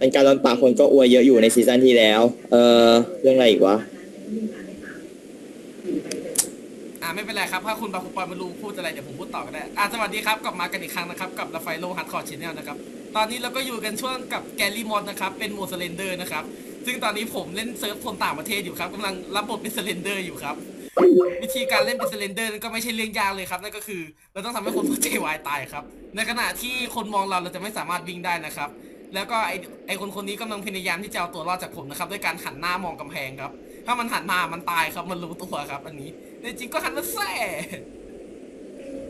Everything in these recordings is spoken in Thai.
เป็นการโดนปากคนก็อวยเยอะอยู่ในซีซั่นที่แล้ว เออเรื่องอะไรอีกวะ อ่าไม่เป็นไรครับ ถ้าคุณบาคุปอยไม่รู้พูดอะไรเดี๋ยวผมพูดต่อก็ได้ อ่าสวัสดีครับกลับมากันอีกครั้งนะครับกับลาไฟโลฮัตคอร์ชแนลนะครับ ตอนนี้เราก็อยู่กันช่วงกับแกลลี่มอนนะครับเป็นโมเสเลนเดอร์นะครับ ซึ่งตอนนี้ผมเล่นเซิร์ฟคนต่างประเทศอยู่ครับกำลังรับบทเป็นสเลนเดอร์อยู่ครับ วิธีการเล่นเป็นสเลนเดอร์นั่นก็ไม่ใช่เรื่องยากเลยครับนั่นก็คือ เราต้องทำให้คนหัวใจวายตายครับ ในขณะที่คนมองเราเราจะไม่สามารถวิ่งได้นะครับ แล้วก็ไอไอคนคนนี้กำลังพยายามที่จะเอาตัวรอดจากผมนะครับด้วยการหันหน้ามองกำแพงครับ ถ้ามันหันมามันตายครับ มันรู้ตัวครับ อันนี้ในจริงก็หันมาแซ่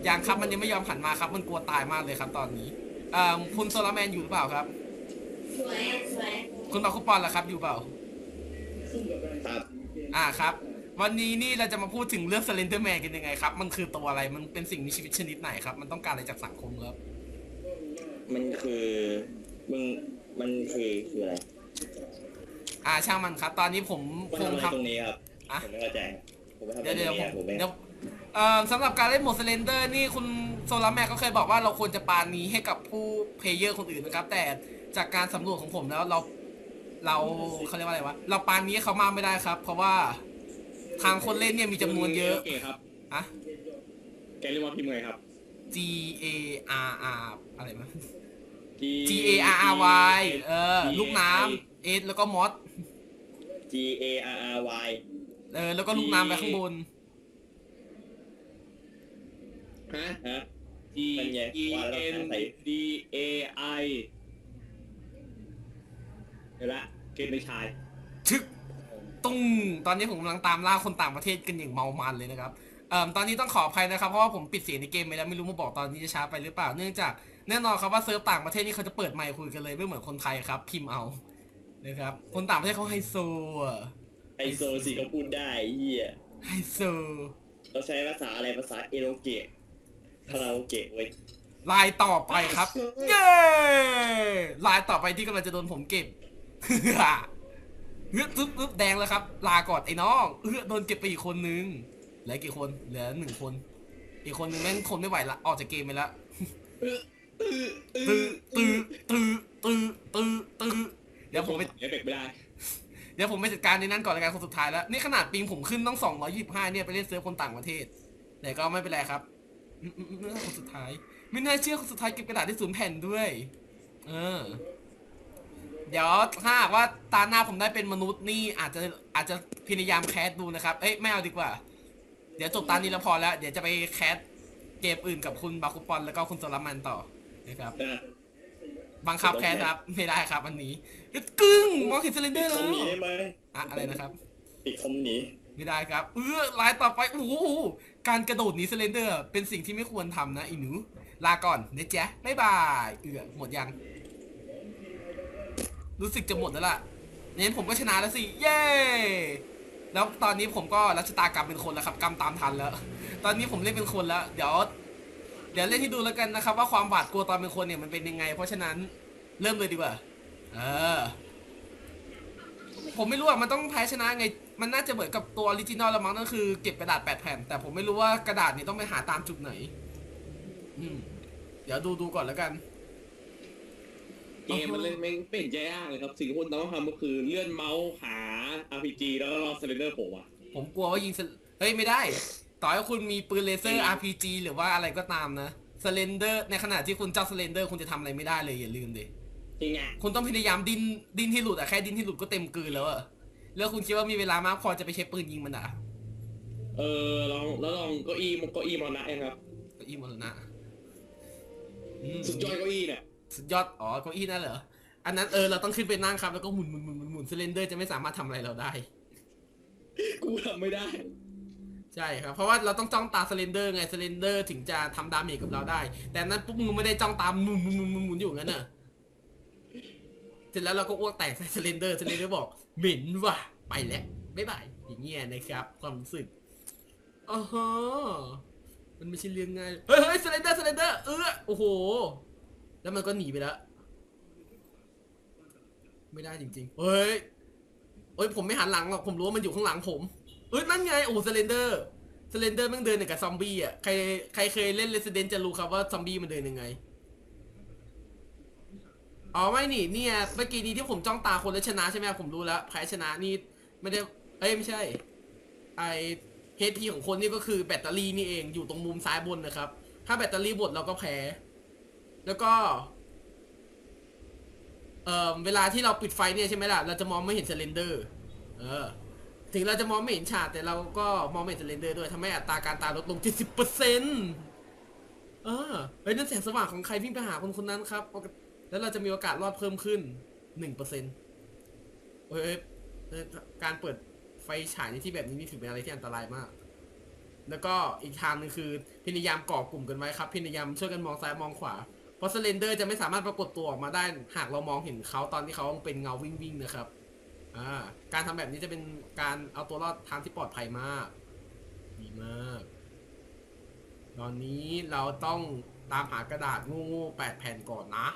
ยังครับมันยังไม่ยอมหันมาครับ มันกลัวตายมากเลยครับ ตอนนี้เอ่อคุณโซลาแมนอยู่หรือเปล่าครับคุณบาคุปอนล่ะครับ อยู่เปล่า ครับอ่าครับ วันนี้นี่เราจะมาพูดถึงเรื่อง Slender Man กันยังไงครับ มันคือตัวอะไรมันเป็นสิ่งมีชีวิตชนิดไหนครับ มันต้องการอะไรจากสังคมครับ มันคือ มึงมันคือคืออะไรอ่าช่างมันครับ ตอนนี้ผมมันคงทำอะไรทำ ตรงนี้ครับอะ ผมไม่เข้าใจผมไม่ทำอะไรเดี๋ยวตเดี๋รยวงผนี้มผมไม่เดี๋ยวเอ่อสำหรับการเล่นโหมด Slender นี่คุณโซลาแมนก็เคยบอกว่าเราควรจะปานี้ให้กับผู้เพลเยอร์คนอื่นนะครับ แต่จากการสำรวจของผมแล้วเราเราเขาเรียกว่าอะไรวะเราปานี้ให้เขามากไม่ได้ครับ เพราะว่าทางคนเล่นเนี่ยมีจำนวนเยอะโอเคครับ อะ แกเรียกว่าพิมพ์ไงครับ G A R R อะไรนะ G G A R R Y เออ ลูกน้ำ S แล้วก็มอส G A R R Y เออ แล้วก็ลูกน้ำไปข้างบน ฮะ ฮะ G มันไง E ว่าแล้ว N ใส่ D A I เดี๋ยวละเกณฑ์ในชาย ชึกตุ้งตอนนี้ผมกำลังตามล่าคนต่างประเทศกันอย่างเมามันเลยนะครับเอ่อตอนนี้ต้องขออภัยนะครับ เพราะว่าผมปิดเสียงในเกมไปแล้วไม่รู้มาบอกตอนนี้จะช้าไปหรือเปล่า เนื่องจาก แน่นอนครับว่าเซิร์ฟต่างประเทศนี่เขาจะเปิดไมค์คุยกันเลยไม่เหมือนคนไทยครับ พิมพ์เอานะครับคนต่างประเทศเขาไฮโซอะไอโซสิเขาพูดได้ไอ้เฮียไฮโซเราใช้ภาษาอะไรภาษาเอโรเกะคาราโอเกะเว้ย ลายต่อไปครับ เย้ลายต่อไปที่กำลังจะโดนผมเก็บเฮ้ยตึ๊บตึ๊บแดงแล้วครับ ลาก่อนไอ้น้องเฮ้ยโดนเก็บไปอีกคนนึงเหลือกี่คนเหลือหนึ่งคน อีกคนนึงแม่งทนไม่ไหวละออกจากเกมไปแล้ว ตื้อตื้อตื้อตื้อตื้อตื้อเดี๋ยวผมไปเอฟเฟกต์ไม่ได้เดี๋ยวผมไปจัดการในนั้นก่อนแล้วกันคนสุดท้ายแล้ว นี่ขนาดปิงผมขึ้นต้อง225เนี่ยไปเล่นเซิร์ฟคนต่างประเทศแต่ก็ไม่เป็นไรครับอืมอืมอืมคนสุดท้าย ไม่น่าเชื่อคนสุดท้ายเก็บกระดาษได้ศูนย์แผ่นด้วย เออ เดี๋ยวถ้าว่าตาหน้าผมได้เป็นมนุษย์นี่อาจจะอาจจะพยายามแคสดูนะครับ เอ้ยไม่เอาดีกว่า เดี๋ยวจบตานี้แล้วพอแล้ว เดี๋ยวจะไปแคสเกมอื่นกับคุณบาคุปอนแล้วก็คุณโซลามันต่อ นะครับนะบังคับแคสครับ ไม่ได้ครับอันนี้กึ้งมองเห็นเซเลนเดอร์คแล้อวมหนีได้ไหมอะอะไรนะครับปิดคอมหนีไม่ได้ครับ เออลายต่อไปโอ้โหการกระโดดหนีเซเลนเดอร์ เป็นสิ่งที่ไม่ควรทำนะไอ้หนูลาก่อนนะจ๊ะบ๊ายบายเอือหมดยัง รู้สึกจะหมดแล้วล่ะงั้นผมก็ชนะแล้วสิเย้แล้วตอนนี้ผมก็รัชตากรรมเป็นคนแล้วครับ กรรมตามทันแล้ว ตอนนี้ผมเล่นเป็นคนแล้ว เดี๋ยว เดี๋ยวเล่นให้ดูแล้วกันนะครับ ว่าความหวาดกลัวตอนเป็นคนเนี่ยมันเป็นยังไง เพราะฉะนั้นเริ่มเลยดีกว่าเออผมไม่รู้อะมันต้องแพ้ชนะไง มันน่าจะเหมือนกับตัวออริจินอลละมั้งนั่นคือเก็บกระดาษแปดแผ่น แต่ผมไม่รู้ว่ากระดาษนี้ต้องไปหาตามจุดไหน อืม เดี๋ยวดูดูก่อนแล้วกันเกมมันเล่นไม่ไม่เห็นจะยากเลยครับสิ่งที่คุณต้องทำก็คือเลื่อนเมาส์หา RPG แล้วก็รอสเลนเดอร์โผล่อะผมกลัวว่ายิงสเฮ้ยไม่ได้ ต่อให้คุณมีปืนเลเซอร์ RPG หรือว่าอะไรก็ตามนะสเลนเดอร์ในขณะที่คุณเจ้าสเลนเดอร์คุณจะทำอะไรไม่ได้เลยอย่าลืมดิจริงอะคุณต้องพยายามดิ้นดิ้นที่หลุดอะแค่ดิ้นที่หลุดก็เต็มกลืนแล้วอะแล้วคุณคิดว่ามีเวลามากพอจะไปใช้ปืนยิงมันอะเออลองแล้วลองเก้าอี้เก้าอี้มรณะเองครับเก้าอี้มรณะอืมสุดยอดเก้าอี้เนี่ยสุดยอดอ๋อเก้าอี้นั่นเหรออันนั้นเออเราต้องขึ้นไปนั่งครับแล้วก็หมุนหมุนหมุนหมุนหมุนสเลนเดอร์จะไม่สามารถทำอะไรเราได้ กูทำไม่ได้ ใช่ครับ เพราะว่าเราต้องจ้องตาสเลนเดอร์ไงสเลนเดอร์ถึงจะทำดาเมจกับเราได้ แต่นั้นปุ๊บมึงไม่ได้จ้องตามหมุนหมุนหมุนหมุนมุนอยู่งั้นน่ะเสร็จแล้วเราก็อ้วกแตกใส่สเลนเดอร์สเลนเดอร์บอกเหม็นว่ะ ไปแล้วบ๊ายบายอย่างเงี้ยนะครับ ความรู้สึกอ๋อฮะมันไม่ใช่เรื่องง่ายเฮ้ยเฮ้ยสเลนเดอร์สเลนเดอร์เออโอ้โห แล้วมันก็หนีไปแล้ว ไม่ได้จริง ๆ เฮ้ยเฮ้ยผมไม่หันหลังหรอกผมรู้ว่ามันอยู่ข้างหลังผม เอ้ยนั่นไงโอ้สเลนเดอร์สเลนเดอร์ม่งเดินอย่างกับซอมบี้อะใครใครเคยเล่น Resident จะรู้ครับว่าซอมบี้มันเดินยังไงอ๋อไม่นี่เนี่ยเมื่อกี้นี้ที่ผมจ้องตาคนแล้วชนะใช่ไหมผมรู้แล้วแพ้ชนะนี่ไม่ได้เอ้ยไม่ใช่ไอเฮดพีของคนนี่ก็คือแบตเตอรี่นี่เองอยู่ตรงมุมซ้ายบนนะครับ ถ้าแบตเตอรี่หมดเราก็แพ้ แล้วก็เอ่อเวลาที่เราปิดไฟเนี่ยใช่ไหมล่ะเราจะมองไม่เห็นเซเลนเดอร์ เออ ถึงเราจะมองไม่เห็นฉากแต่เราก็มองไม่เห็นเซเลนเดอร์ด้วยทำให้อัตราการตายลดลง 70%เออเฮ้ยนั่นแสงสว่างของใครวิ่งไปหาคนคนนั้นครับ แล้วเราจะมีโอกาสรอดเพิ่มขึ้น 1%เฮ้ยเฮ้ยเฮ้ยการเปิดไฟฉายในที่แบบนี้นี่ถือเป็นอะไรที่อันตรายมาก แล้วก็อีกทางหนึงคือพยายามก่อกลุ่มกันไว้ครับพยายามช่วยกันมองซ้ายมองขวา เพราะสเลนเดอร์จะไม่สามารถปรากฏตัวออกมาได้ หากเรามองเห็นเขาตอนที่เขาเป็นเงาวิ่งวิ่งๆนะครับ อ่าการทำแบบนี้จะเป็นการเอาตัวรอดทางที่ปลอดภัยมาก ดีมาก ตอนนี้เราต้องตามหากระดาษงูแปดแผ่นก่อนนะ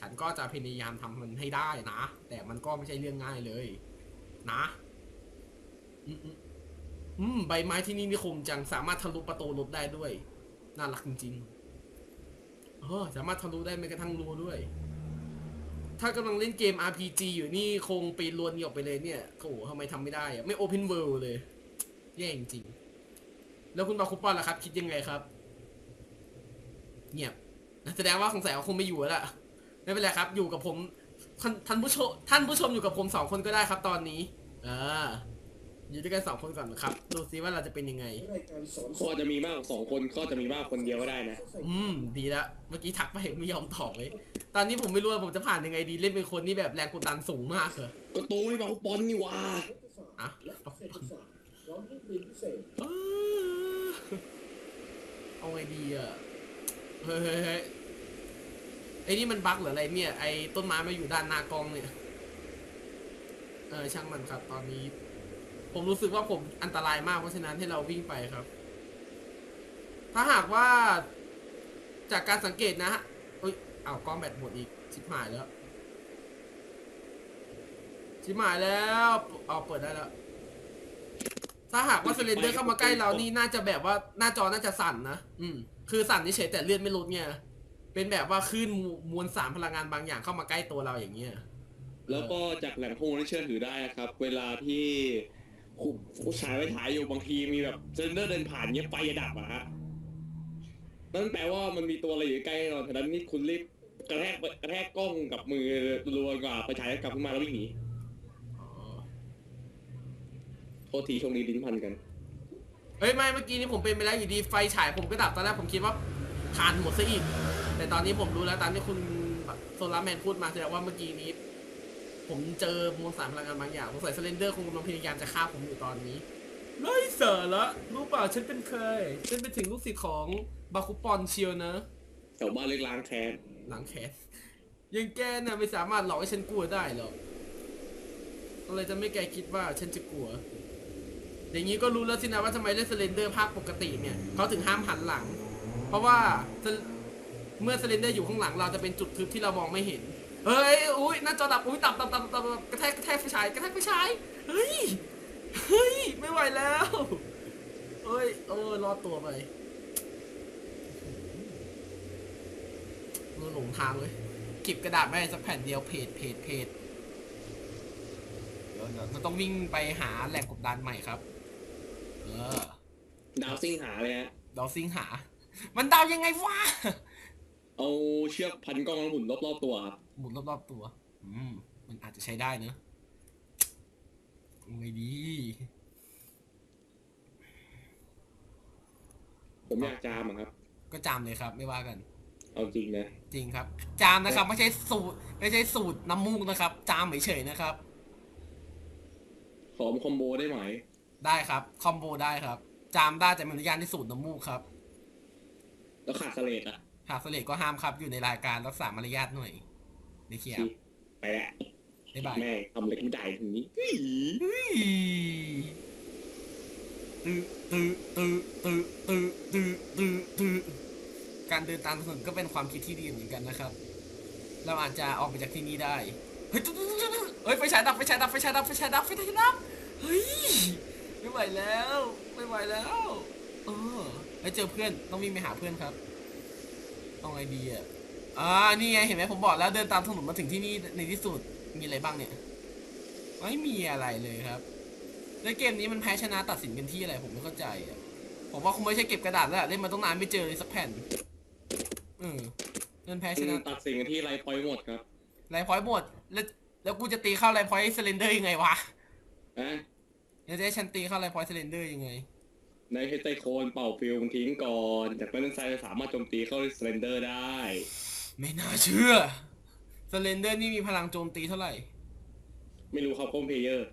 ฉันก็จะพยายามทำมันให้ได้นะ แต่มันก็ไม่ใช่เรื่องง่ายเลย นะอืมใบไม้ที่นี่นี่คมจังสามารถทะลุประตูรถได้ด้วย น่ารักจริงๆเออสามารถทะลุได้แม้กระทั่งรั้วด้วย ถ้ากำลังเล่นเกม RPG อยู่นี่คงปีนลวนี้ออกไปเลยเนี่ยโอ้โหทำไมทำไม่ได้อะไม่ Open World เลย แย่จริงๆแล้วคุณบาคุปปอนล่ะครับ คิดยังไงครับ เงียบแสดงว่าสงสัยเขาคงไม่อยู่แล้วล่ะไม่เป็นไรครับ อยู่กับผมท่านผู้ชมท่านผู้ชมอยู่กับผมสองคนก็ได้ครับ ตอนนี้อ่า อยู่ด้วยกันสองคนก่อนนะครับ ดูซิว่าเราจะเป็นยังไง ก็จะมีมากกว่าสองคนก็จะมีมากกว่าคนเดียวก็ได้นะ อืม ดีละ เมื่อกี้ทักไปไม่ยอมตอบเลย ตอนนี้ผมไม่รู้ว่าผมจะผ่านยังไงดี เล่นเป็นคนที่แบบแรงกดดันสูงมากเหรอก็ตูไม่บอกบอลนี่หว่าอะเออเอาไงดีอะเฮ้ยเฮ้ยเฮ้ยไอ้นี่มันบั๊กหรืออะไรเนี่ย ไอ้ต้นไม้มาอยู่ด้านหน้ากล้องเนี่ย เออช่างมันครับ ตอนนี้ ผมรู้สึกว่าผมอันตรายมากเพราะฉะนั้นให้เราวิ่งไปครับ ถ้าหากว่าจากการสังเกตนะฮะเอ้ยเอาวกล้องแบตหมดอีกชิบหายแล้วชิบหายแล้วเอาเปิดได้แล้วถ้าหากว่าเซเลนเดอร์เข้ามาใกล้เรานี่น่าจะแบบว่าหน้าจอน่าจะสั่นนะอืม คือสั่นเฉยแต่เลือดไม่ลดไงเป็นแบบว่าคลื่นมวลสารพลังงานบางอย่างเข้ามาใกล้ตัวเราอย่างเงี้ยแล้วก็จากแหล่งข้อมูลที่เชื่อถือได้นะครับ เวลาที่ ผู้ชายไปถ่ายอยู่บางทีมีแบบเซนเดอร์เดินผ่านเงี้ยไฟจะดับอะฮะนั่นแปลว่ามันมีตัวอะไรอยู่ใกล้แน่นอนฉะนั้นนี่คุณรีบกระแทกกระแทกกล้องกับมือรัวกว่าไปฉายกลับขึ้นมาแล้ววิ่งหนีอ๋อโทษทีช่วงนี้ลิ้นพันกันเฮ้ยไม่เมื่อกี้นี้ผมเป็นไปแล้วอยู่ดีไฟฉายผมก็ดับตอนแรกผมคิดว่าทานหมดซะอีก แต่ตอนนี้ผมรู้แล้วตามที่คุณโซลาร์แมนพูดมาแสดงว่าเมื่อกี้นี้ ผมเจอมวลสารพลังงานบางอย่างสงสัยเซเลนเดอร์คงกำลังพยายามจะฆ่าผมอยู่ตอนนี้ไร้สาระรู้เปล่าฉันเป็นใครฉันเป็นถึงลูกศิษย์ของบาคุปอนเชียวนะแถวบ้านเล็กล้างแค้นหลังแขนยังแกน่ะไม่สามารถหลอกให้ฉันกลัวได้หรอกอะไรจะไม่แกคิดว่าฉันจะกลัว อย่างนี้ก็รู้แล้วสินะว่าทำไมเล่นสเลนเดอร์ภาคปกติเนี่ยเขาถึงห้ามหันหลัง เพราะว่าเมื่อสเลนเดอร์อยู่ข้างหลังเราจะเป็นจุดทึบที่เรามองไม่เห็น เฮ้ย อุ้ยหน้าจอดับ อุ้ยตับตับตับตับตับกระแทกกระแทกไฟฉายกระแทกไฟฉาย เฮ้ย เฮ้ย ไม่ไหวแล้วเฮ้ย เออ รอดตัวไปเราหลงทางเลยเก็บกระดาษไว้สักแผ่นเดียวเพจเพจเพจเดี๋ยวเดี๋ยวมันต้องวิ่งไปหาแหล่งกบดานใหม่ครับ เออ ดาวซิ่งหาเลยฮะเดาซิงหา มันเดายังไงวะ เอาเชือกพันกล้องแล้วหมุนรอบๆตัวครับ หมุนรอบๆตัว อืม มันอาจจะใช้ได้เนอะไม่ดี ผมอยากจามอะครับ ก็จามเลยครับ ไม่ว่ากัน เอาจริงนะ จริงครับ จามนะครับ ไม่ใช่สูตร ไม่ใช่สูตรน้ำมูกนะครับ จามเฉยๆนะครับ ขอมคอมโบได้ไหม ได้ครับ คอมโบได้ครับ จามได้แต่มันอนุญาตที่สูตรน้ำมูกครับ แล้วขาดสเลดอะ หากเสลดก็ห้ามครับอยู่ในรายการรักษามารยาทหน่อยนี่เคียบไปแหละบ๊ายบายแม่งทำอะไรไม่ได้ถึงนี้เฮ้ยตื้อตื้อตื้อตื้อตื้อตื้อตื้อตื้อการเดินตามถนนก็เป็นความคิดที่ดีเหมือนกันนะครับ เราอาจจะออกไปจากที่นี่ได้ เฮ้ยตุ๊ดตุ๊ดตุ๊ดตุ๊ดเฮ้ยไฟฉายดับไฟฉายดับไฟฉายดับไฟฉายดับไฟฉายดับเฮ้ยไม่ไหวแล้ว ไม่ไหวแล้ว เออไปเจอเพื่อนต้องวิ่งไปหาเพื่อนครับ เอาไงดีอะอ่านี่ไงเห็นไหมผมบอกแล้วเดินตามถนนมาถึงที่นี่ในที่สุดมีอะไรบ้างเนี่ยไม่มีอะไรเลยครับแล้วเกมนี้มันแพ้ชนะตัดสินกันที่อะไรผมไม่เข้าใจอะผมว่าคงไม่ใช่เก็บกระดาษแล้วล่ะเล่นมาต้องนานไม่เจอเลยสักแผ่นเออเงินแพ้ชนะตัดสินกันที่ไลฟ์พอยต์หมดครับไลฟ์พอยต์หมดแล้วแล้วกูจะตีเข้าไลฟ์พอยต์เซเลนเดอร์ยังไงวะนะแล้วจะให้ฉันตีเข้าไลฟ์พอยต์เซเลนเดอร์ยังไง ในเฮไตโคนเป่าฟิลมทิ้งก่อน จากนั้นไซจะสามารถโจมตีเข้าสเลนเดอร์ได้ ไม่น่าเชื่อเซเลนเดอร์นี่มีพลังโจมตีเท่าไหร่ ไม่รู้ครับคอมเพลเยอร์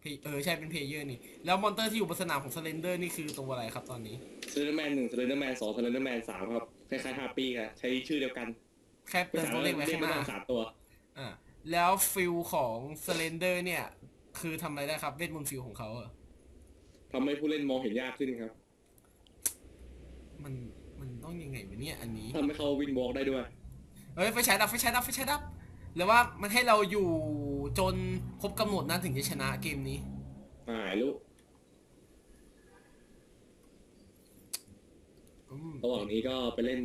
เพเออใช่เป็นเพลเยอร์นี่ แล้วมอนเตอร์ที่อยู่บนสนามของเซเลนเดอร์นี่คือตัวอะไรครับตอนนี้สเลนเดอร์แมนหนึ่งสเลนเดอร์แมนสองสเลนเดอร์แมนสามครับคล้ายๆฮาปี้ครับใช้ชื่อเดียวกันแค่เติมตัวเลขไว้เรียข้ากงหไม่น้าต้องสามตัวอ่าแล้วฟิลของเซเลนเดอร์เนี่ย คือทำอะไรได้ครับเวทมนต์ฟิลของเขาอะ ทำให้ผู้เล่นมองเห็นยากขึ้นครับมันมันต้องยังไงวะเนี่ยอันนี้ ทำให้เขาวินวอล์กได้ด้วย เฮ้ยไฟฉายดับไฟฉายดับไฟฉายดับหรือว่ามันให้เราอยู่จนครบกำหนดนั้นถึงจะชนะเกมนี้ อ่ารู้อืมระหว่างนี้ก็ไปเล่น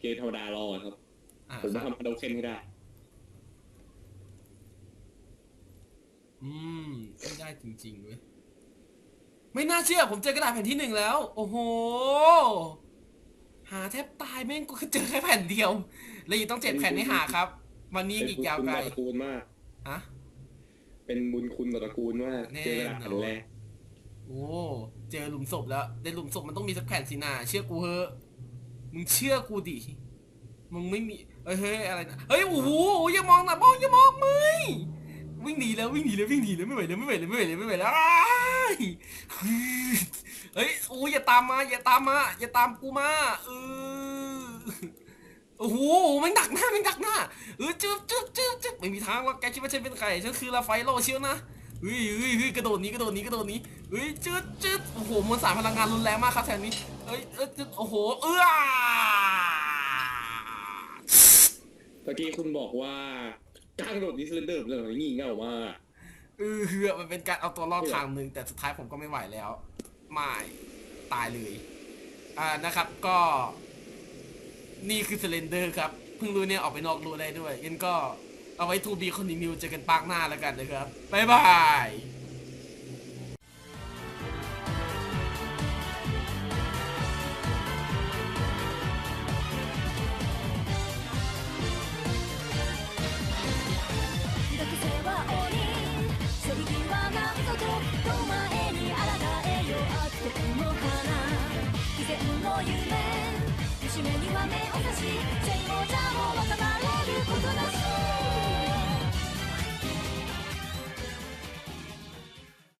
เกมธรรมดารอครับ อ่าผมคจะรับทำคาโดเคนให้ได้ อืมไม่ได้จริงๆเว้ย ไม่น่าเชื่อผมเจอกระดาษแผ่นที่หนึ่งแล้ว โอ้โห หาแทบตายแม่งก็เจอแค่แผ่นเดียว แล้วยังต้องเจ็ดแผ่นให้หาครับ วันนี้เป็นอีกบุญยาวคุณไกลต่อตระกูลมากฮะเป็นบุญคุณต่อตระกูลมากแน่เจอกระดาษแผ่นแรกโอ้เจอหลุมศพแล้วในหลุมศพมันต้องมีสักแผ่นสินาเชื่อกูเหอะมึงเชื่อกูดิมึงไม่มีเฮ้ยเฮ้ยอะไรนะเฮ้ยโอ้โหอย่ามองนะมองอย่ามองมึย วิ่งหนีแล้ววิ่งหนีแล้ววิ่งหนีแล้วไม่ไหวแล้วไม่ไหวแล้วไม่ไหวแล้วไม่ไหวแล้วเฮ้ยโอ้ยอย่าตามมาอย่าตามมาอย่าตามกูมาเออโอ้โหมันดักหน้ามันดักหน้าเออจึ๊บจึ๊บจึ๊บจึ๊บไม่มีทางหรอกแกคิดว่าฉันเป็นใครฉันคือลาไฟโลเชียวนะเฮ้ยเฮ้ยเฮ้ยกระโดดนี้กระโดดนี้กระโดดนี้เฮ้ยจืดจืดโอ้โหมวลสารพลังงานรุนแรงมากครับแทนนี้เอ้ยเอ้ยจืดโอ้โหเอื้อเมื่อกี้คุณบอกว่า การกระโดดดิสเลนเดอร์เป็นอะไรงี่เง่ามากเออเฮือมันเป็นการเอาตัวรอดทางหนึ่งแต่สุดท้ายผมก็ไม่ไหวแล้วไม่ตายเลยอ่านะครับก็ นี่คือสเลนเดอร์ครับ เพิ่งรู้เนี่ยออกไปนอกรู้ได้ด้วยงั้นก็เอาไว้ทูบีคอนติเนียเจอกันปากหน้าแล้วกันนะครับ บ๊ายบาย